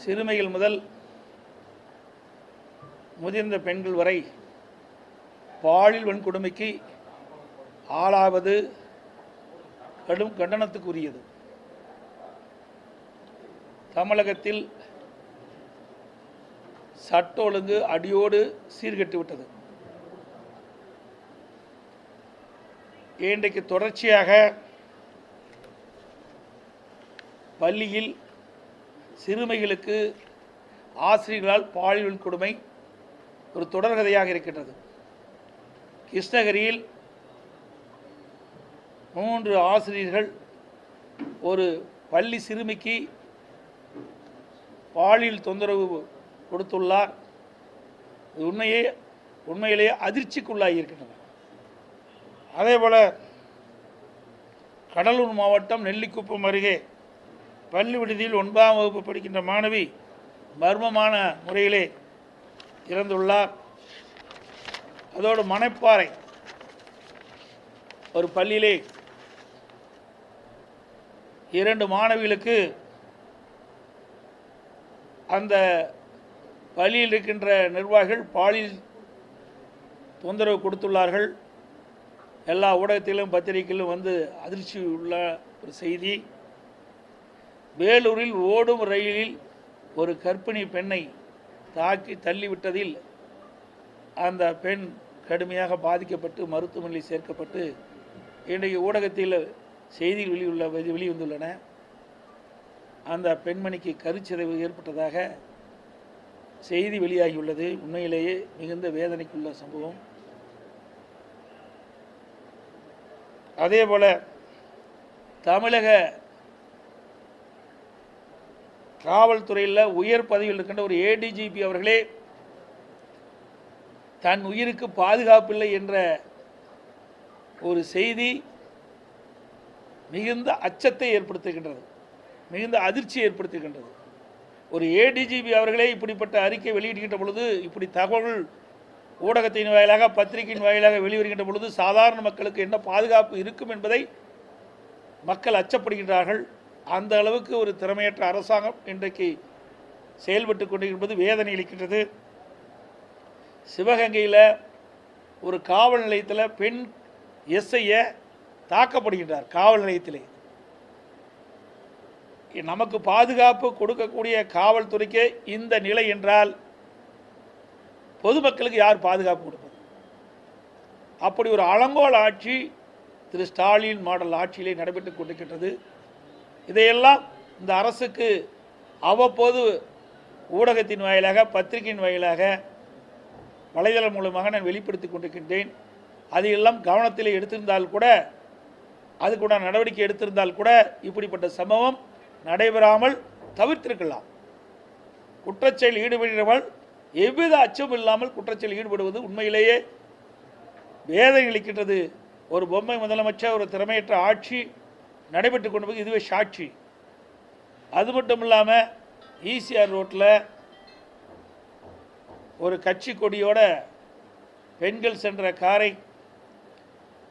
சிறுமைகள் முதல் முதிர்ந்த பெண்கள் வரை பாலியல் வன்கொடுமைக்கு ஆளாவது கடும் கண்டனத்துக்குரியது. தமிழகத்தில் சட்ட ஒழுங்கு அடியோடு சீர்கெட்டுவிட்டது இன்றைக்கு தொடர்ச்சியாக பள்ளியில் சிறுமிகளுக்கு ஆசிரியர்களால் பாலியல் கொடுமை ஒரு தொடர்கதையாக இருக்கின்றது. கிருஷ்ணகிரியில் மூன்று ஆசிரியர்கள் ஒரு பள்ளி சிறுமிக்கு பாலியல் தொந்தரவு கொடுத்துள்ளார். இது உண்மையே உண்மையிலேயே அதிர்ச்சிக்குள்ளாகி இருக்கின்றன அதேபோல கடலூர் மாவட்டம் நெல்லிக்குப்பம் அருகே பள்ளி விடுதியில் ஒன்பதாம் வகுப்பு படிக்கின்ற மாணவி மர்மமான முறையிலே இறந்துள்ளார். அதோடு மணப்பாறை ஒரு பள்ளியிலே இரண்டு மாணவிகளுக்கு அந்த பள்ளியில் இருக்கின்ற நிர்வாகிகள் பாலியல் தொந்தரவு கொடுத்துள்ளார்கள். எல்லா ஊடகத்திலும் பத்திரிகையிலும் வந்து அதிர்ச்சி உள்ள ஒரு செய்தி. வேலூரில் ஓடும் ரயிலில் ஒரு கர்ப்பிணி பெண்ணை தாக்கி தள்ளிவிட்டதில் அந்த பெண் கடுமையாக பாதிக்கப்பட்டு மருத்துவமனையில் சேர்க்கப்பட்டு இன்றைக்கு ஊடகத்தில் செய்திகள் வெளியுள்ள வெளி- வெளிவந்துள்ளன. அந்த பெண்மணிக்கு கருச்சிதைவு ஏற்பட்டதாக செய்தி வெளியாகியுள்ளது. உண்மையிலேயே மிகுந்த வேதனைக்குள்ள சம்பவம். அதேபோல தமிழக காவல்துறையில் உயர் பதவியில் இருக்கின்ற ஒரு ஏடிஜிபி அவர்களே தன் உயிருக்கு பாதுகாப்பில்லை என்ற ஒரு செய்தி மிகுந்த அச்சத்தை ஏற்படுத்துகின்றது. மிகுந்த அதிர்ச்சி ஏற்படுத்துகின்றது. ஒரு ஏடிஜிபி அவர்களே இப்படிப்பட்ட அறிக்கை வெளியிடுகின்ற பொழுது இப்படி தகவல்கள் ஊடகத்தின் வாயிலாக பத்திரிகையின் வாயிலாக வெளிவருகின்ற பொழுது சாதாரண மக்களுக்கு என்ன பாதுகாப்பு இருக்கும் என்பதை மக்கள் அச்சப்படுகின்றார்கள். அந்த அளவுக்கு ஒரு திறமையற்ற அரசாங்கம் இன்றைக்கு செயல்பட்டு கொண்டிருப்பது வேதனை அளிக்கின்றது. சிவகங்கையில் ஒரு காவல் நிலையத்தில் பெண் எஸ்ஐய தாக்கப்படுகின்றார் காவல் நிலையத்திலே. நமக்கு பாதுகாப்பு கொடுக்கக்கூடிய காவல்துறைக்கு இந்த நிலை என்றால் பொதுமக்களுக்கு யார் பாதுகாப்பு கொடுப்பது? அப்படி ஒரு அலங்கோல ஆட்சி திரு ஸ்டாலின் மாடல் ஆட்சியிலே நடைபெற்று கொண்டிருக்கின்றது. இதையெல்லாம் இந்த அரசுக்கு அவ்வப்போது ஊடகத்தின் வாயிலாக பத்திரிகையின் வாயிலாக வலைதளம் மூலமாக நான் வெளிப்படுத்தி கொண்டிருக்கின்றேன். அதையெல்லாம் கவனத்தில் எடுத்திருந்தால் கூட அதுக்குண்டான நடவடிக்கை எடுத்திருந்தால் கூட இப்படிப்பட்ட சம்பவம் நடைபெறாமல் தவிர்த்திருக்கலாம். குற்றச்செயல் ஈடுபடுகிறவள் எவ்வித அச்சமும் இல்லாமல் குற்றச்செயல் ஈடுபடுவது உண்மையிலேயே வேதனை அளிக்கின்றது. ஒரு பொம்மை முதலமைச்சர் ஒரு திறமையற்ற ஆட்சி நடைபெற்று கொண்டு இதுவே சாட்சி. அது மட்டும் இல்லாமல் ஈசிஆர் ரோட்டில் ஒரு கட்சி கொடியோட பெண்கள் சென்ற காரை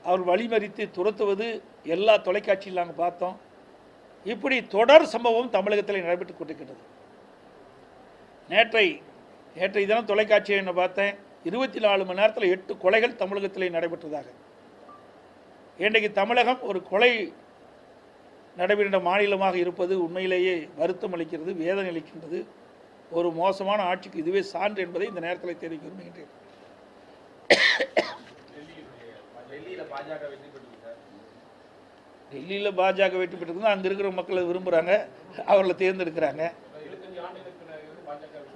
அவர் வழிமறித்து துரத்துவது எல்லா தொலைக்காட்சியில் நாங்கள் பார்த்தோம். இப்படி தொடர் சம்பவம் தமிழகத்தில் நடைபெற்று கொண்டிருக்கின்றது. நேற்றை நேற்றை தினம் தொலைக்காட்சியை என்ன பார்த்தேன். இருபத்தி நாலு மணி நேரத்தில் எட்டு கொலைகள் தமிழகத்தில் நடைபெற்றதாக. இன்றைக்கு தமிழகம் ஒரு கொலை நடைபெறுகின்ற மாநிலமாக இருப்பது உண்மையிலேயே வருத்தம் அளிக்கிறது வேதனை அளிக்கின்றது. ஒரு மோசமான ஆட்சிக்கு இதுவே சான்று என்பதை இந்த நேரத்தில் தெரிவிக்க விரும்புகின்றேன். டெல்லியில பாஜக வெற்றி பெற்றது அங்கே இருக்கிற மக்களை விரும்புகிறாங்க அவர்களை தேர்ந்தெடுக்கிறாங்க.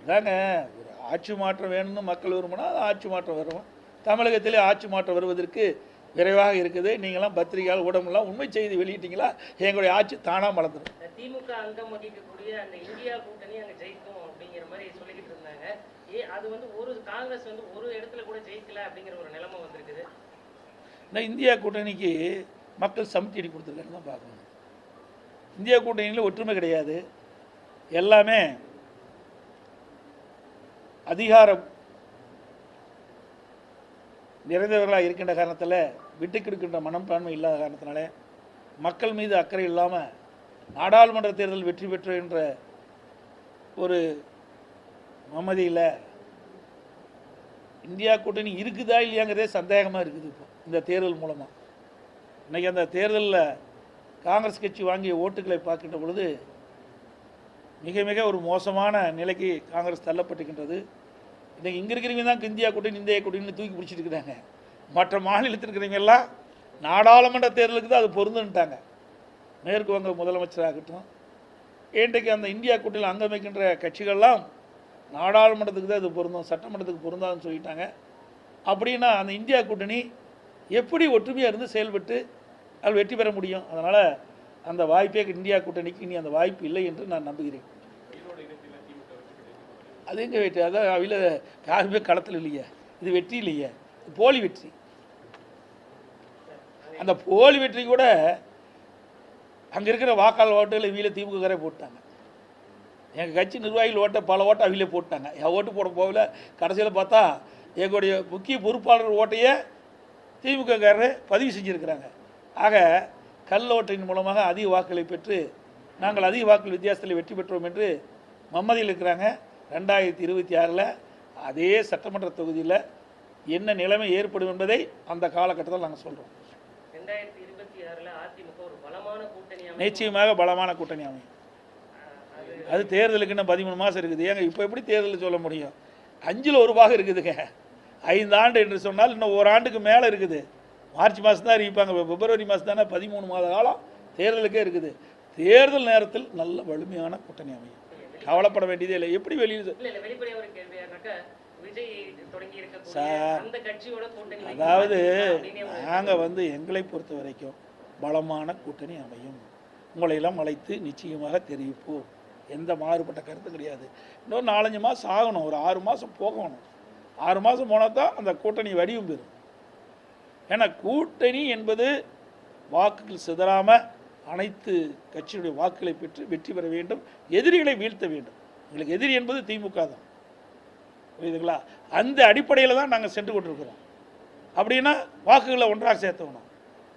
இதாங்க ஒரு ஆட்சி மாற்றம் வேணும்னு மக்கள் விரும்பினா ஆட்சி மாற்றம் வரும். தமிழகத்திலே ஆட்சி மாற்றம் வருவதற்கு விரைவாக இருக்குது. நீங்களாம் பத்திரிகையால் ஊடகம்லாம் உண்மை செய்தி வெளியிட்டீங்களா? எங்களுடைய ஆட்சி தானாக மலர்ந்துடும் திமுக அங்கம் வகிக்கக்கூடிய அந்த இந்தியா கூட்டணி அங்க ஜெயிக்கும் அப்படிங்கிற மாதிரி சொல்லிக்கிட்டு இருந்தாங்க. ஏ அது வந்து ஒரு காங்கிரஸ் வந்து ஒரு இடத்துல கூட ஜெயிக்கல அப்படிங்கிற ஒரு நிலைமை வந்திருக்குது. இந்த இந்தியா கூட்டணிக்கு மக்கள் சமிட்டி அடி கொடுத்துருக்கான்னு தான் பார்க்கணும். இந்தியா கூட்டணியில் ஒற்றுமை கிடையாது. எல்லாமே அதிகாரம் நிறைந்தவர்களாக இருக்கின்ற காரணத்தில் விட்டு கொடுக்கின்ற மனப்பான்மை இல்லாத காரணத்தினாலே மக்கள் மீது அக்கறை இல்லாமல் நாடாளுமன்ற தேர்தல் வெற்றி பெற்று என்ற ஒரு மமதியில் இந்தியா கூட்டணி இருக்குதா இல்லையாங்கிறதே சந்தேகமாக இருக்குது இப்போ இந்த தேர்தல் மூலமாக இன்றைக்கி அந்த தேர்தலில் காங்கிரஸ் கட்சி வாங்கிய ஓட்டுகளை பார்க்கின்ற பொழுது மிக மிக ஒரு மோசமான நிலைக்கு காங்கிரஸ் தள்ளப்பட்டுக்கின்றது இன்றைக்கி இங்கே இருக்கிறவங்க தான் இந்தியா கூட்டணி இந்தியா கூட்டணின்னு தூக்கி பிடிச்சிட்டு இருக்கிறாங்க. மற்ற மாநிலத்தில் இருக்கிறவங்க எல்லாம் நாடாளுமன்ற தேர்தலுக்கு தான் அது பொருந்துன்ட்டாங்க மேற்கு வங்க முதலமைச்சராகட்டும் இன்றைக்கு அந்த இந்தியா கூட்டணியில் அங்கமைக்கின்ற கட்சிகள்லாம் நாடாளுமன்றத்துக்கு தான் இது பொருந்தும் சட்டமன்றத்துக்கு பொருந்தாதுன்னு சொல்லிட்டாங்க. அப்படின்னா அந்த இந்தியா கூட்டணி எப்படி ஒற்றுமையாக இருந்து செயல்பட்டு அது வெற்றி பெற முடியும்? அதனால் அந்த வாய்ப்பே இந்தியா கூட்டணிக்கு இனி அந்த வாய்ப்பு இல்லை என்று நான் நம்புகிறேன். அது எங்கே வெற்றி? அதான் அவையில் யாருமே களத்தில் இல்லையே. இது வெற்றி இல்லையே. போலி வெற்றி. அந்த போலி வெற்றி கூட அங்கே இருக்கிற வாக்காளர் ஓட்டுகளை வீல திமுககாரே போட்டாங்க. எங்கள் கட்சி நிர்வாகிகள் ஓட்டை பல ஓட்டை அவங்களே போட்டாங்க. என் ஓட்டு போட போகல. கடைசியில் பார்த்தா எங்களுடைய முக்கிய பொறுப்பாளர் ஓட்டையே திமுகக்காரர் பதிவு செஞ்சுருக்கிறாங்க. ஆக கல் ஓட்டின் மூலமாக அதிக வாக்குகளை பெற்று நாங்கள் அதிக வாக்குகள் வித்தியாசத்தில் வெற்றி பெற்றோம் என்று மம்மதியில் இருக்கிறாங்க. ரெண்டாயிரத்தி இருபத்தி ஆறில் அதே சட்டமன்ற தொகுதியில் என்ன நிலைமை ஏற்படும் என்பதை அந்த காலகட்டத்தில் நாங்கள் சொல்கிறோம். நிச்சயமாக பலமான கூட்டணி அமையும். அது தேர்தலுக்கு இன்னும் பதிமூணு மாதம் இருக்குது. ஏங்க இப்போ எப்படி தேர்தல் சொல்ல முடியும்? அஞ்சில் ஒரு பாகம் இருக்குதுங்க. ஐந்து ஆண்டு என்று சொன்னால் இன்னும் ஒரு ஆண்டுக்கு மேலே இருக்குது. மார்ச் மாதம் தான் அறிவிப்பாங்க. பிப்ரவரி மாதம் தானே பதிமூணு மாத காலம் தேர்தலுக்கே இருக்குது. தேர்தல் நேரத்தில் நல்ல வலிமையான கூட்டணி அமையும். கவலைப்பட வேண்டியதே இல்லை. எப்படி வெளியில் சார், அதாவது நாங்கள் வந்து எங்களை பொறுத்த வரைக்கும் பலமான கூட்டணி அமையும். உங்களை எல்லாம் அழைத்து நிச்சயமாக தெரிவிப்போம். எந்த மாறுபட்ட கருத்து கிடையாது. இன்னொரு நாலஞ்சு மாதம் ஆகணும். ஒரு ஆறு மாதம் போகணும். ஆறு மாதம் போனால் தான் அந்த கூட்டணி வடிவம் பெறும். ஏன்னா கூட்டணி என்பது வாக்குகள் சிதறாமல் அனைத்து கட்சியுடைய வாக்குகளை பெற்று வெற்றி பெற வேண்டும். எதிரிகளை வீழ்த்த வேண்டும். எங்களுக்கு எதிரி என்பது திமுக தான். புரியுதுங்களா? அந்த அடிப்படையில் தான் நாங்கள் சென்று கொண்டிருக்கிறோம். அப்படின்னா வாக்குகளை ஒன்றாக சேர்த்துக்கணும்.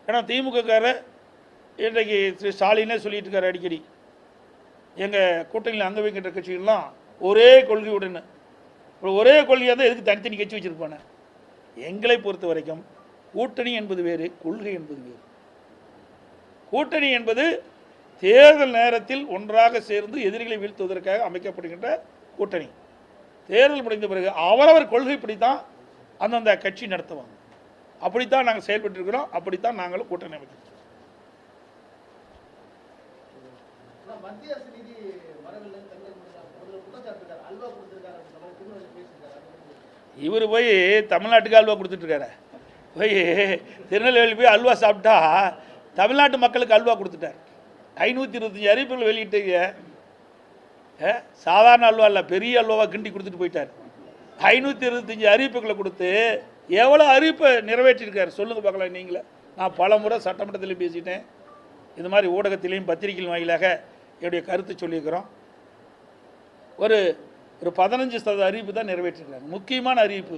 ஏன்னா திமுகக்காரர் இன்றைக்கு திரு ஸ்டாலினே சொல்லிட்டு இருக்காரு அடிக்கடி. எங்கள் கூட்டணியில் அங்க வைக்கின்ற கட்சிகள்லாம் ஒரே கொள்கையுடன் ஒரு ஒரே கொள்கையாக தான் எதுக்கு தனித்தனி கட்சி வச்சுருப்பானே எங்களை பொறுத்த வரைக்கும் கூட்டணி என்பது வேறு கொள்கை என்பது வேறு. கூட்டணி என்பது தேர்தல் நேரத்தில் ஒன்றாக சேர்ந்து எதிரிகளை வீழ்த்துவதற்காக அமைக்கப்படுகின்ற கூட்டணி. தேர்தல் முடிந்த பிறகு அவரவர் கொள்கைப்படி தான் அந்தந்த கட்சி நடத்துவாங்க. அப்படித்தான் நாங்கள் செயல்பட்டு இருக்கிறோம் அப்படித்தான் நாங்களும் கூட்டணி அமைக்கிறோம் இவர் போய் தமிழ்நாட்டுக்கு அல்வா கொடுத்துட்ருக்காரு போய் திருநெல்வேலி போய் அல்வா சாப்பிட்டா தமிழ்நாட்டு மக்களுக்கு அல்வா கொடுத்துட்டார். ஐநூற்றி இருபத்தஞ்சி அறிவிப்புகள் வெளியிட்டீங்க. ஏ, சாதாரண அல்வா இல்லை பெரிய அல்வாவாக கிண்டி கொடுத்துட்டு போயிட்டார். ஐநூற்றி இருபத்தஞ்சி அறிவிப்புகளை கொடுத்து எவ்வளோ அறிவிப்பை நிறைவேற்றிருக்காரு? சொல்லுங்கள் பார்க்கலாம் நீங்களே. நான் பல முறை சட்டமன்றத்திலையும் பேசிட்டேன். இது மாதிரி ஊடகத்திலையும் பத்திரிகையின் வாயிலாக என்னுடைய கருத்து சொல்லியிருக்கிறோம். ஒரு ஒரு பதினஞ்சு சதவீத அறிவிப்பு தான் நிறைவேற்றிருக்காங்க. முக்கியமான அறிவிப்பு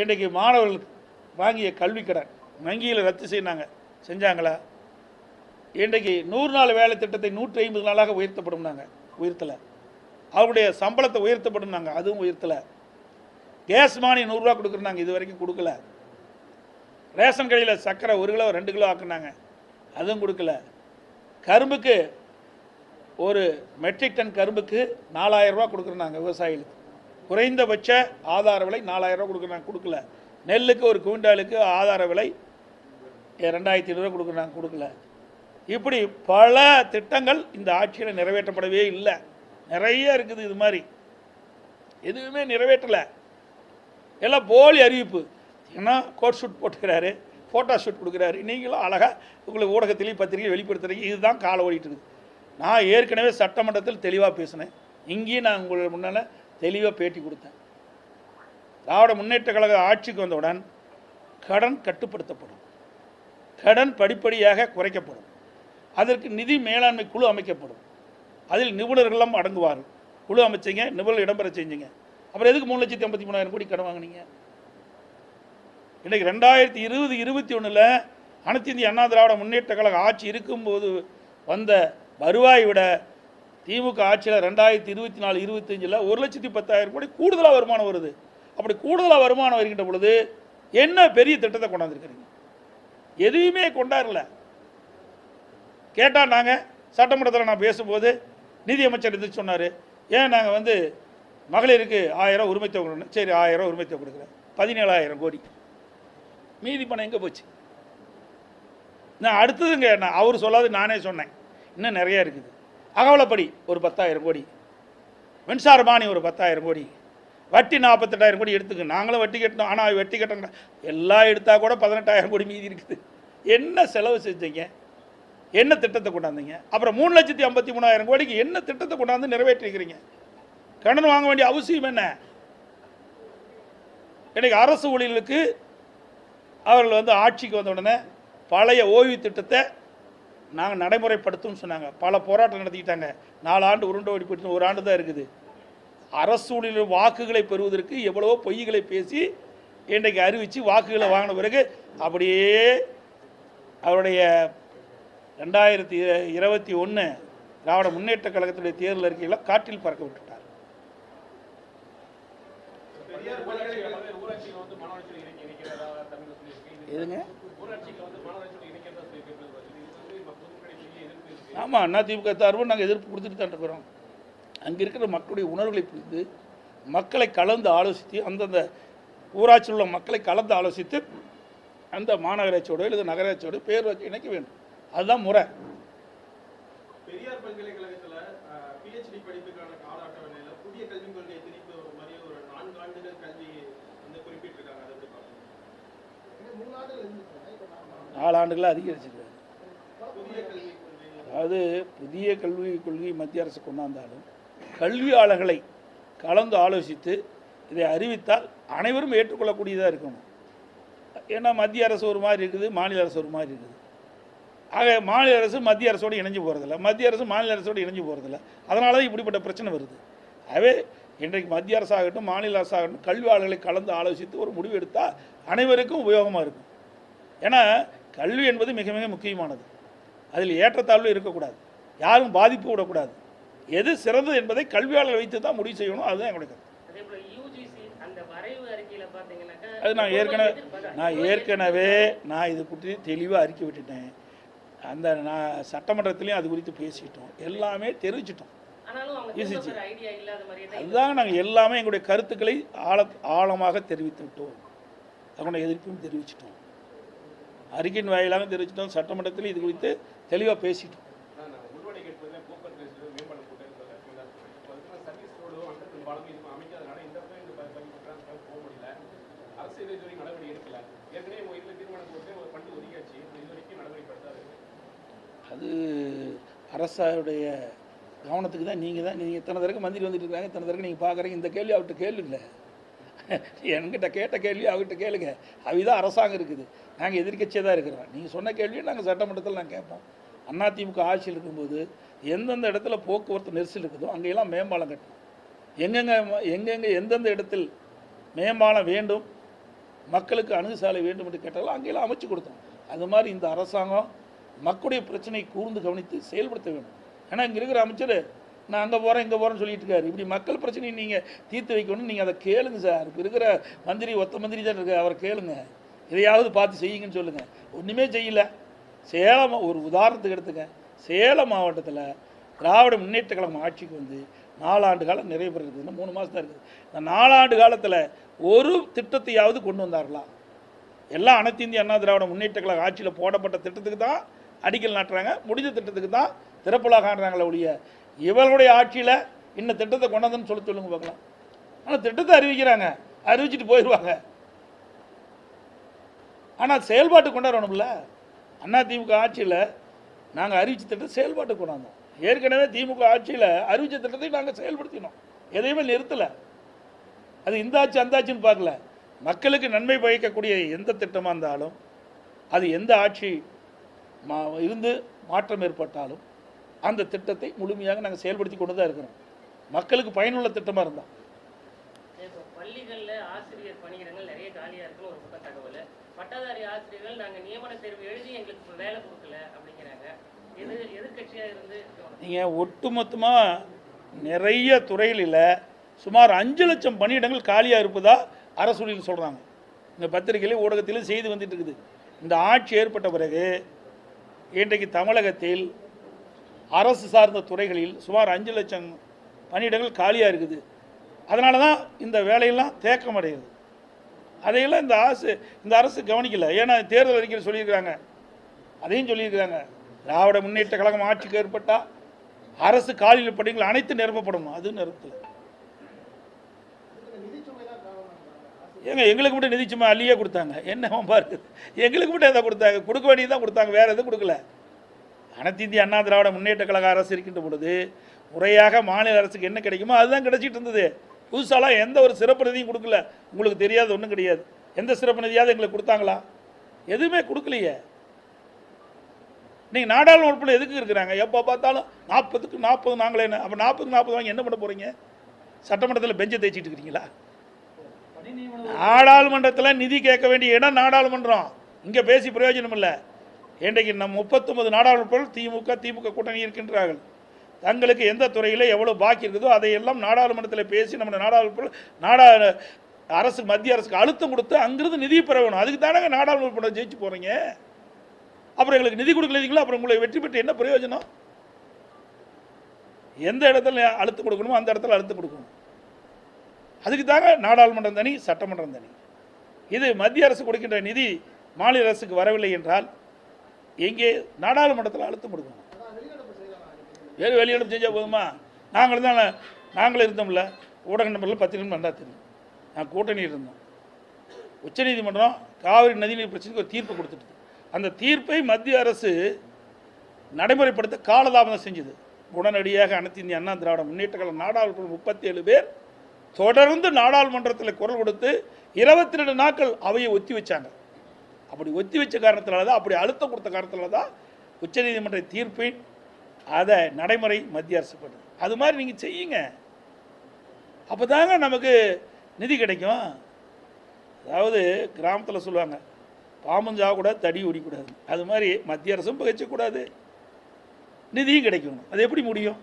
இன்றைக்கு மாணவர்களுக்கு வாங்கிய கல்வி கடன் வங்கியில் ரத்து செய்யினாங்க செஞ்சாங்களா? இன்றைக்கு நூறு நாள் வேலை திட்டத்தை நூற்றி ஐம்பது நாளாக உயர்த்தப்படும்னாங்க. உயர்த்தலை. அவருடைய சம்பளத்தை உயர்த்தப்படுனாங்க அதுவும் உயர்த்தலை. கேஸ் மானியம் நூறுரூவா கொடுக்குறாங்க இது வரைக்கும் கொடுக்கல. ரேஷன் கடையில் சர்க்கரை ஒரு கிலோ ரெண்டு கிலோ ஆக்குனாங்க. அதுவும் கொடுக்கல. கரும்புக்கு ஒரு மெட்ரிக் டன் கரும்புக்கு நாலாயிரரூவா கொடுக்குறாங்க விவசாயிகளுக்கு. குறைந்தபட்ச ஆதார விலை நாலாயிரம் ரூபா கொடுக்குறாங்க கொடுக்கல. நெல்லுக்கு ஒரு குவிண்டாலுக்கு ஆதார விலை ரெண்டாயிரத்தி ஐநூறுரூவா கொடுக்குறாங்க கொடுக்கல. இப்படி பல திட்டங்கள் இந்த ஆட்சியில் நிறைவேற்றப்படவே இல்லை. நிறைய இருக்குது இது மாதிரி. எதுவுமே நிறைவேற்றலை. எல்லாம் போலி அறிவிப்பு. ஏன்னா கோட் ஷூட் போட்டுக்கிறாரு ஃபோட்டோ ஷூட் கொடுக்குறாரு. நீங்களும் அழகாக உங்களுக்கு ஊடகத்திலையும் பத்திரிகை வெளிப்படுத்துறீங்க. இதுதான் காலம் ஓடிட்டு இருக்குது. நான் ஏற்கனவே சட்டமன்றத்தில் தெளிவாக பேசினேன். இங்கேயும் நான் உங்களுக்கு முன்னால் தெளிவாக பேட்டி கொடுத்தேன். திராவிட முன்னேற்ற கழக ஆட்சிக்கு வந்தவுடன் கடன் கட்டுப்படுத்தப்படும். கடன் படிப்படியாக குறைக்கப்படும். அதற்கு நிதி மேலாண்மை குழு அமைக்கப்படும். அதில் நிபுணர்களும் அடங்குவார் குழு அமைச்சிங்க நிபுணர் இடம்பெற செஞ்சீங்க. அப்புறம் எதுக்கு மூணு லட்சத்தி ஐம்பத்தி மூணாயிரம் கோடி கடன் வாங்கினீங்க? இன்றைக்கு ரெண்டாயிரத்தி இருபது இருபத்தி ஒன்றில் அனைத்து இந்திய அண்ணா திராவிட முன்னேற்ற கழக ஆட்சி இருக்கும்போது வந்த வருவாய் விட திமுக ஆட்சியில் ரெண்டாயிரத்தி இருபத்தி நாலு இருபத்தஞ்சில் ஒரு லட்சத்தி பத்தாயிரம் கோடி கூடுதலாக வருமானம் வருது. அப்படி கூடுதலாக வருமானம் வருகின்ற பொழுது என்ன பெரிய திட்டத்தை கொண்டாந்துருக்கிறீங்க? எதையுமே கொண்டாடல கேட்டால் நாங்கள் சட்டமன்றத்தில் நான் பேசும்போது நிதியமைச்சர் இது சொன்னார்? ஏன் நாங்கள் வந்து மகளிருக்கு ஆயிரம் உரிமை தொகை கொடுக்கணும். சரி ஆயிரம் உரிமை தொகை கொடுக்குறேன். பதினேழாயிரம் கோடி. மீதி பணம் எங்கே போச்சு? நான் அடுத்ததுங்க நான் அவர் சொல்லாது நானே சொன்னேன். இன்னும் நிறைய இருக்குது. அகவலப்படி ஒரு பத்தாயிரம் கோடி. மின்சார பாணி ஒரு பத்தாயிரம் கோடி. வட்டி நாற்பத்தெட்டாயிரம் கோடி எடுத்துக்க. நாங்களும் வட்டி கட்டணும் ஆனால் வட்டி கட்டணும் எல்லாம் எடுத்தால் கூட பதினெட்டாயிரம் கோடி மீதி இருக்குது. என்ன செலவு செஞ்சீங்க? என்ன திட்டத்தை கொண்டாந்தீங்க? அப்புறம் மூணு லட்சத்தி ஐம்பத்தி மூணாயிரம் கோடிக்கு என்ன திட்டத்தை கொண்டாந்து நிறைவேற்றிருக்கிறீங்க? கடன் வாங்க வேண்டிய அவசியம் என்ன? இன்னைக்கு அரசு ஊழியர்களுக்கு அவர்கள் வந்து ஆட்சிக்கு வந்த உடனே பழைய ஓய்வு திட்டத்தை நாங்கள் நடைமுறைப்படுத்தும் சொன்னாங்க. பல போராட்டம் நடத்திக்கிட்டாங்க. நாலு ஆண்டு உருண்டை ஓடிப்பட்டு ஒரு ஆண்டு தான் இருக்குது. அரசு ஊழியர் வாக்குகளை பெறுவதற்கு எவ்வளவோ பொய்களை பேசி இன்றைக்கு அறிவித்து வாக்குகளை வாங்கின பிறகு அப்படியே அவருடைய ரெண்டாயிரத்தி இருபத்தி ஒன்று திராவிட முன்னேற்ற கழகத்துடைய தேர்தல் அறிக்கையில் காற்றில் பறக்க விட்டுட்டார். எதுங்க. ஆமாம் அண்ணா திமுக சார்பு நாங்கள் எதிர்ப்பு கொடுத்துட்டு தான் இருக்கிறோம். அங்கே இருக்கிற மக்களுடைய உணர்வுகளை புரிந்து மக்களை கலந்து ஆலோசித்து அந்தந்த ஊராட்சியில் உள்ள மக்களை கலந்து ஆலோசித்து அந்த மாநகராட்சியோட இல்லை நகராட்சியோட பேர் வச்சு இணைக்க வேண்டும். அதுதான் முறை. பெரியார் பல்கலைக்கழகத்துல பிஹெச்டி படிப்புக்கான கால அட்டவணையில புதிய கல்விக் கொள்கை திணிப்பு மாதிரி ஒரு நான்கு ஆண்டுகள் கல்வி வந்து குறிப்பிட்டிருக்காங்க. அதை எப்படி நாலு ஆண்டுகளாக கொள்கை அதாவது புதிய கல்விக் கொள்கை மத்திய அரசு கொண்டாந்தாலும் கல்வியாளர்களை கலந்து ஆலோசித்து இதை அறிவித்தால் அனைவரும் ஏற்றுக்கொள்ளக்கூடியதாக இருக்கணும். ஏன்னா மத்திய அரசு ஒரு மாதிரி இருக்குது மாநில அரசு ஒரு மாதிரி இருக்குது. ஆக மாநில அரசு மத்திய அரசோடு இணைஞ்சு போகிறதில்ல மத்திய அரசு மாநில அரசோடு இணைஞ்சு போகிறதில்ல அதனால தான் இப்படிப்பட்ட பிரச்சனை வருது. ஆகவே இன்றைக்கு மத்திய அரசாகட்டும் மாநில அரசாகட்டும் கல்வியாளர்களை கலந்து ஆலோசித்து ஒரு முடிவு எடுத்தால் அனைவருக்கும் உபயோகமாக இருக்கும். ஏன்னா கல்வி என்பது மிக மிக முக்கியமானது. அதில் ஏற்றத்தாழ்வு இருக்கக்கூடாது. யாரும் பாதிப்பு விடக்கூடாது. எது சிறந்தது என்பதை கல்வியாளர் வைத்து தான் முடிவு செய்யணும். அதுதான் என்னுடைய கருத்து. அது நான் ஏற்கனவே நான் ஏற்கனவே நான் இது குறித்து தெளிவாக அறிக்கை விட்டுட்டேன். அந்த நான் சட்டமன்றத்திலையும் அது குறித்து பேசிட்டோம். எல்லாமே தெரிவிச்சிட்டோம் தான் அதுதான் நாங்கள் எல்லாமே எங்களுடைய கருத்துக்களை ஆழ ஆழமாக தெரிவித்து விட்டோம். அதனுடைய எதிர்ப்பையும் தெரிவிச்சிட்டோம். அறிக்கையின் வாயிலாக தெரிவிச்சிட்டோம். சட்டமன்றத்தில் இது குறித்து தெளிவாக பேசிட்டோம் ஆனா, நான் உள்வடை கேட்பதுல போக்குவரத்து நெரிசல் மேம்பாலம் போட்டு இருந்ததை கொஞ்சம் இப்போ இருக்கிற சர்வீஸ் ரோடும் அண்டர் பாலம் இது அமைக்காதனால இந்த இடத்துல இந்த ப- ப- டிரான்ஸ்பர் போக முடியல அரசு இது வரைக்கும் நடவடிக்கை எடுக்கல ஏற்கனவே உங்க இதுல தீர்மானம் போட்டு ஒரு ஃபண்டு ஒதுக்கியாச்சு இது வரைக்கும் நடவடிக்கைப்படுத்தாது அது அரசாவுடைய கவனத்துக்கு தான் நீங்கள் தான் நீங்கள் இத்தனை தடவை மந்திரி வந்துட்டு இருக்காங்க இத்தனை தடவை நீங்கள் பார்க்குறீங்க இந்த கேள்வி அவர்கிட்ட கேளுங்கள. என்கிட்ட கேட்ட கேள்வி அவர்கிட்ட கேளுங்க. அவிதான் அரசாங்கம் இருக்குது. நாங்கள் எதிர்க்கட்சியாக தான் இருக்கிறோம். நீங்கள் சொன்ன கேள்வியும் நாங்கள் சட்டமன்றத்தில் நாங்கள் கேட்போம். அதிமுக ஆட்சியில் இருக்கும்போது எந்தெந்த இடத்துல போக்குவரத்து நெரிசல் இருக்குதோ அங்கெல்லாம் மேம்பாலம் கட்டணும். எங்கெங்கே எங்கெங்கே எந்தெந்த இடத்தில் மேம்பாலம் வேண்டும் மக்களுக்கு அணுகுசாலை வேண்டும் என்று கேட்டாலும் அங்கெல்லாம் அமைச்சு கொடுத்தோம் அது மாதிரி இந்த அரசாங்கம் மக்களுடைய பிரச்சனை கூர்ந்து கவனித்து செயல்படுத்த வேண்டும். ஏன்னா இங்கே இருக்கிற அமைச்சர் நான் அங்கே போகிறேன் இங்கே போகிறேன்னு சொல்லிட்டு இருக்காரு. இப்படி மக்கள் பிரச்சனையை நீங்கள் தீர்த்து வைக்கணும்னு நீங்கள் அதை கேளுங்க சார். இப்போ இருக்கிற மந்திரி ஒத்த மந்திரி தான் இருக்கு அவரை கேளுங்க. எதையாவது பார்த்து செய்யுங்கன்னு சொல்லுங்கள் ஒன்றுமே செய்யல. சேலம் ஒரு உதாரணத்துக்கு எடுத்துங்க சேலம் மாவட்டத்தில் திராவிட முன்னேற்ற கழகம் ஆட்சிக்கு வந்து நாலாண்டு காலம் நிறைய பேர் இருக்குது இன்னும் மூணு மாதம் தான் இருக்குது. இந்த நாலாண்டு காலத்தில் ஒரு திட்டத்தையாவது கொண்டு வந்தார்களா? எல்லாம் அனைத்து இந்திய அண்ணா திராவிட முன்னேற்ற கழக ஆட்சியில் போடப்பட்ட திட்டத்துக்கு தான் அடிக்கல் நாட்டுறாங்க. முடிஞ்ச திட்டத்துக்கு தான் திறப்புலா காட்டுறாங்களே ஒழிய இவர்களுடைய ஆட்சியில் இன்ன திட்டத்தை கொண்டாந்துன்னு சொல்லி சொல்லுங்க பார்க்கலாம். ஆனால் திட்டத்தை அறிவிக்கிறாங்க. அறிவிச்சிட்டு போயிடுவாங்க ஆனால் செயல்பாட்டு கொண்டாடணும்ல. அண்ணா திமுக ஆட்சியில் நாங்கள் அறிவிச்ச திட்டத்தை செயல்பாட்டு கொண்டாந்தோம் ஏற்கனவே திமுக ஆட்சியில் அறிவிச்ச திட்டத்தை நாங்கள் செயல்படுத்தினோம். எதையுமே நிறுத்தலை. அது இந்த ஆட்சி அந்த ஆட்சின்னு பார்க்கல. மக்களுக்கு நன்மை பயக்கக்கூடிய எந்த திட்டமாக இருந்தாலும் அது எந்த ஆட்சி மா இருந்து மாற்றம் ஏற்பட்டாலும் அந்த திட்டத்தை முழுமையாக நாங்கள் செயல்படுத்தி கொண்டு தான் இருக்கிறோம். மக்களுக்கு பயனுள்ள திட்டமாக இருந்தால் பள்ளிகள்ல ஆசிரியர் பணியிடங்கள் நிறைய காலியா இருக்குன்னு ஒரு பக்கம் தகவல். பட்டதாரி ஆசிரியர்கள் நாங்க நியமன தேர்வு எழுதி எங்களுக்கு வேலை கொடுக்கல அப்படிங்கிறாங்க. எது எதிர்க்கட்சியா இருந்து நீங்கள் ஒட்டுமொத்தமாக நிறைய துறைகளில் சுமார் அஞ்சு லட்சம் பணியிடங்கள் காலியாக இருப்பதா அரசுகளில் சொல்கிறாங்க இந்த பத்திரிகையிலும் ஊடகத்திலும் செய்தி வந்துட்டு இருக்குது. இந்த ஆட்சி ஏற்பட்ட பிறகு இன்றைக்கு தமிழகத்தில் அரசு சார்ந்த துறைகளில் சுமார் அஞ்சு லட்சம் பணியிடங்கள் காலியாக இருக்குது. அதனால தான் இந்த வேலையெல்லாம் தேக்கம் அடையுது அதையெல்லாம் இந்த அரசு இந்த அரசு கவனிக்கல. ஏன்னா தேர்தல் அறிக்கையில் சொல்லியிருக்கிறாங்க. அதையும் சொல்லியிருக்கிறாங்க. திராவிட முன்னேற்ற கழகம் ஆட்சிக்கு ஏற்பட்டால் அரசு காலியில் பணிகள் அனைத்து நிரம்பப்படும் அது நிறுத்தல. ஏங்க எங்களுக்கு மட்டும் நிதி சும்மா அள்ளியே கொடுத்தாங்க. என்ன பாரு? எங்களுக்கு மட்டும் எதை கொடுத்தாங்க. கொடுக்க வேண்டியது தான் கொடுத்தாங்க. வேறு எதுவும் கொடுக்கல. அனைத்து இந்திய அண்ணா திராவிட முன்னேற்ற கழக அரசு இருக்கின்ற பொழுது முறையாக மாநில அரசுக்கு என்ன கிடைக்குமோ அதுதான் கிடைச்சிட்டு இருந்தது. புதுசாலாம் எந்த ஒரு சிறப்பு நிதியும் கொடுக்கல. உங்களுக்கு தெரியாது ஒன்றும் கிடையாது. எந்த சிறப்பு நிதியாவது எங்களுக்கு கொடுத்தாங்களா? எதுவுமே கொடுக்கலையே. நீங்கள் நாடாளுமன்ற உறுப்பினர் எதுக்கு இருக்கிறாங்க? எப்போ பார்த்தாலும் நாற்பதுக்கு நாற்பது நாங்களே என்ன? அப்போ நாற்பதுக்கு நாற்பது வாங்கி என்ன பண்ண போகிறீங்க சட்டமன்றத்தில் பெஞ்சை தேய்ச்சிட்டு இருக்கிறீங்களா? நாடாளுமன்றத்தில் நிதி கேட்க வேண்டிய இடம் நாடாளுமன்றம். இங்கே பேசி பிரயோஜனம் இல்லை இன்றைக்கு நம் முப்பத்தொன்பது நாடாளுமன்றம் திமுக திமுக கூட்டணி இருக்கின்றார்கள். தங்களுக்கு எந்த துறையில் எவ்வளோ பாக்கி இருக்குதோ அதையெல்லாம் நாடாளுமன்றத்தில் பேசி நம்ம நாடாளுமன்ற நாடா அரசு மத்திய அரசுக்கு அழுத்தம் கொடுத்து அங்கிருந்து நிதி பெற வேணும். அதுக்கு தானே நாடாளுமன்றம் ஜெயிச்சு போகிறீங்க அப்புறம் எங்களுக்கு நிதி கொடுக்கலீங்களா அப்புறம் உங்களை வெற்றி பெற்று என்ன பிரயோஜனம்? எந்த இடத்துல அழுத்தம் கொடுக்கணுமோ அந்த இடத்துல அழுத்தம் கொடுக்கணும். அதுக்கு தாங்க நாடாளுமன்றம் தனி சட்டமன்றம் தனி. இது மத்திய அரசு கொடுக்கின்ற நிதி மாநில அரசுக்கு வரவில்லை என்றால் எங்கே? நாடாளுமன்றத்தில் அழுத்தம் கொடுக்கணும். வேறு வெளியிடம் செஞ்சால் போதுமா? நாங்களும் தான் நாங்களும் இருந்தோம்ல. ஊடக நம்பரில் பத்து நிமிடம் வந்தால் தெரியும். நான் கூட்டணியில் இருந்தோம். உச்சநீதிமன்றம் காவிரி நதிநீர் பிரச்சனைக்கு ஒரு தீர்ப்பு கொடுத்துட்டு அந்த தீர்ப்பை மத்திய அரசு நடைமுறைப்படுத்த காலதாமதம் செஞ்சது. உடனடியாக அனைத்து இந்திய அண்ணா திராவிட முன்னேற்ற கழக நாடாளுமன்ற முப்பத்தி ஏழு பேர் தொடர்ந்து நாடாளுமன்றத்தில் குரல் கொடுத்து இருபத்தி ரெண்டு நாட்கள் அவையை ஒத்தி வச்சாங்க. அப்படி ஒத்தி வச்ச காரணத்தினால தான் அப்படி அழுத்தம் கொடுத்த காரணத்தினால தான் உச்சநீதிமன்ற தீர்ப்பின் அதை நடைமுறை மத்திய அரசு பண்ணுது. அது மாதிரி நீங்கள் செய்யுங்க. அப்போ தாங்க நமக்கு நிதி கிடைக்கும். அதாவது கிராமத்தில் சொல்லுவாங்க பாம்பும் சாகக்கூடாது தடி ஓடிக்கூடாது. அது மாதிரி மத்திய அரசும் பகிச்சக்கூடாது நிதியும் கிடைக்கணும் அது எப்படி முடியும்?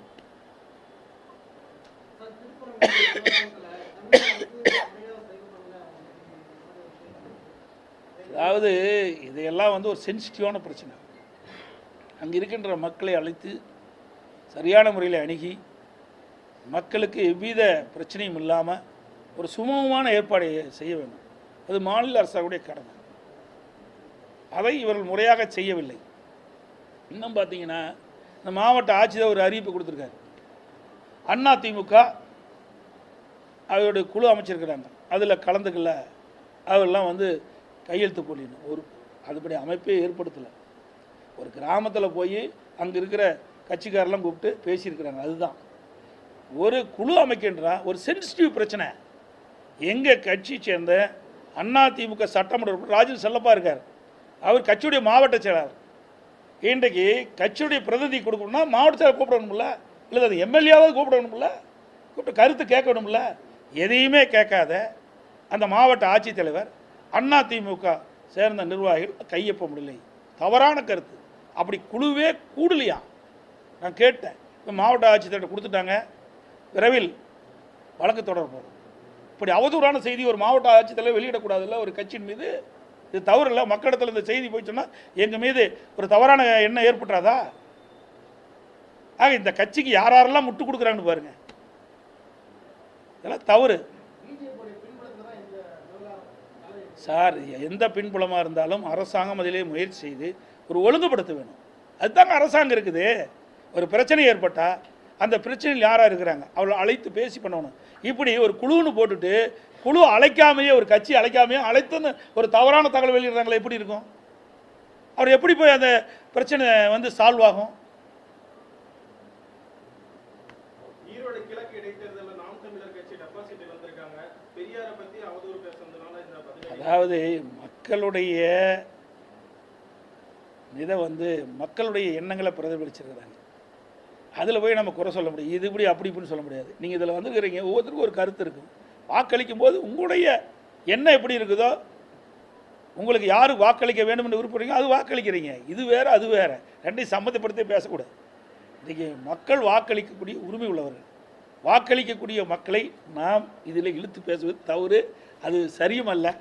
அதாவது இதையெல்லாம் வந்து ஒரு சென்சிட்டிவான பிரச்சனை. அங்கே இருக்கின்ற மக்களை அழைத்து சரியான முறையில் அணுகி மக்களுக்கு எவ்வித பிரச்சனையும் இல்லாமல் ஒரு சுமூகமான ஏற்பாடை செய்ய வேண்டும். அது மாநில அரசாவுடைய கடமை. அதை இவர்கள் முறையாக செய்யவில்லை. இன்னும் பார்த்தீங்கன்னா இந்த மாவட்ட ஆட்சியர் ஒரு அறிவிப்பு கொடுத்துருக்காரு. அண்ணா திமுக அவருடைய குழு அமைச்சிருக்கிறாங்க. அதில் கலந்துக்கல. அவரெல்லாம் வந்து கையெழுத்து போடணும். ஒரு அதுபடி அமைப்பே ஏற்படுத்தலை. ஒரு கிராமத்தில் போய் அங்கே இருக்கிற கட்சிக்காரெல்லாம் கூப்பிட்டு பேசியிருக்கிறாங்க. அதுதான். ஒரு குழு அமைக்கின்றா ஒரு சென்சிட்டிவ் பிரச்சனை. எங்கள் கட்சி சேர்ந்த அண்ணா திமுக சட்டமன்ற உறுப்பினர் ராஜீவ் செல்லப்பா இருக்கார். அவர் கட்சியுடைய மாவட்ட செயலாளர். இன்றைக்கு கட்சியுடைய பிரதிநிதி கொடுக்கணும்னா மாவட்ட செயலர் கூப்பிடணும்ல? இல்லை அது எம்எல்ஏவாவது கூப்பிடணும்ல? கூப்பிட்டு கருத்து கேட்கணும்ல? எதையுமே கேட்காத அந்த மாவட்ட ஆட்சித்தலைவர் அண்ணா திமுக சேர்ந்த நிர்வாகிகள் முடியலை. தவறான கருத்து. அப்படி குழுவே கூடலையா? நான் கேட்டேன். இப்போ மாவட்ட ஆட்சித்தலைவர் கொடுத்துட்டாங்க. விரைவில் வழக்கு தொடர இப்படி அவதூறான செய்தி ஒரு மாவட்ட ஆட்சித்தலைவர் வெளியிடக்கூடாதுல்ல? ஒரு கட்சியின் மீது இது தவறு இல்லை. மக்களிடத்தில் இந்த செய்தி போய் சொன்னால் எங்கள் மீது ஒரு தவறான எண்ணம் ஏற்பட்டுறாதா? ஆக இந்த கட்சிக்கு யார் யாரெல்லாம் முட்டு கொடுக்குறாங்கன்னு பாருங்கள் இதெல்லாம் தவறு. சார் எந்த பின்புலமாக இருந்தாலும் அரசாங்கம் அதிலே முயற்சி செய்து ஒரு ஒழுங்குபடுத்த வேணும். அதுதாங்க அரசாங்கம் இருக்குது. ஒரு பிரச்சனை ஏற்பட்டால் அந்த பிரச்சனையில் யாராக இருக்கிறாங்க? அவளை அழைத்து பேசி பண்ணணும். இப்படி ஒரு குழுன்னு போட்டுட்டு குழு அழைக்காமையே ஒரு கட்சி அழைக்காமையே அழைத்துன்னு ஒரு தவறான தகவல் வெளியிடுறாங்களே எப்படி இருக்கும்? அவர் எப்படி போய் அந்த பிரச்சனை வந்து சால்வ் ஆகும்? கிழக்கு இடைத்தேர்தலில் நாம் தமிழர் கட்சி டெபாசிட் இழந்திருக்காங்க. பெரியாரை பத்தி அவதூறு பேசுறதுனால இந்த அதாவது மக்களுடைய இதை வந்து மக்களுடைய எண்ணங்களை பிரதிபலிச்சிருக்கிறாங்க. அதில் போய் நம்ம குறை சொல்ல முடியும். இது இப்படி அப்படி இப்படின்னு சொல்ல முடியாது. நீங்கள் இதில் வந்துருக்கிறீங்க ஒவ்வொருத்தருக்கும் ஒரு கருத்து இருக்கும் வாக்களிக்கும் போது உங்களுடைய எண்ணம் எப்படி இருக்குதோ உங்களுக்கு யார் வாக்களிக்க வேண்டும் என்று விருப்பறீங்க அது வாக்களிக்கிறீங்க. இது வேறு அது வேறு. ரெண்டையும் சம்மந்தப்படுத்தி பேசக்கூடாது. இன்றைக்கி மக்கள் வாக்களிக்கக்கூடிய உரிமை உள்ளவர்கள். வாக்களிக்கக்கூடிய மக்களை நாம் இதில் இழுத்து பேசுவது தவறு. அது சரியும் அல்ல